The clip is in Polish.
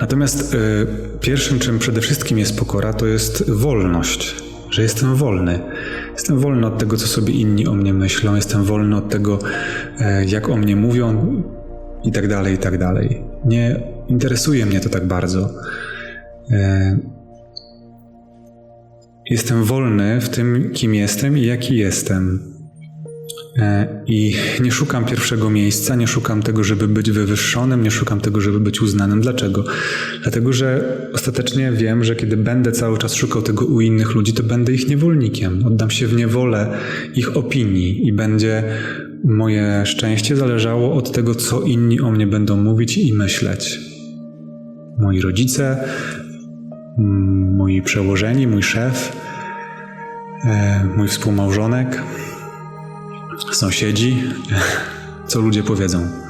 Natomiast y, pierwszym, czym przede wszystkim jest pokora, to jest wolność, że jestem wolny. Jestem wolny od tego, co sobie inni o mnie myślą, jestem wolny od tego, e, jak o mnie mówią i tak dalej, i tak dalej. Nie interesuje mnie to tak bardzo. E, Jestem wolny w tym, kim jestem i jaki jestem. E, I nie szukam pierwszego miejsca, nie szukam tego, żeby być wywyższonym, nie szukam tego, żeby być uznanym. Dlaczego? Dlatego, że ostatecznie wiem, że kiedy będę cały czas szukał tego u innych ludzi, to będę ich niewolnikiem. Oddam się w niewolę ich opinii i będzie moje szczęście zależało od tego, co inni o mnie będą mówić i myśleć. Moi rodzice, moi przełożeni, mój szef, e, mój współmałżonek, sąsiedzi, co ludzie powiedzą.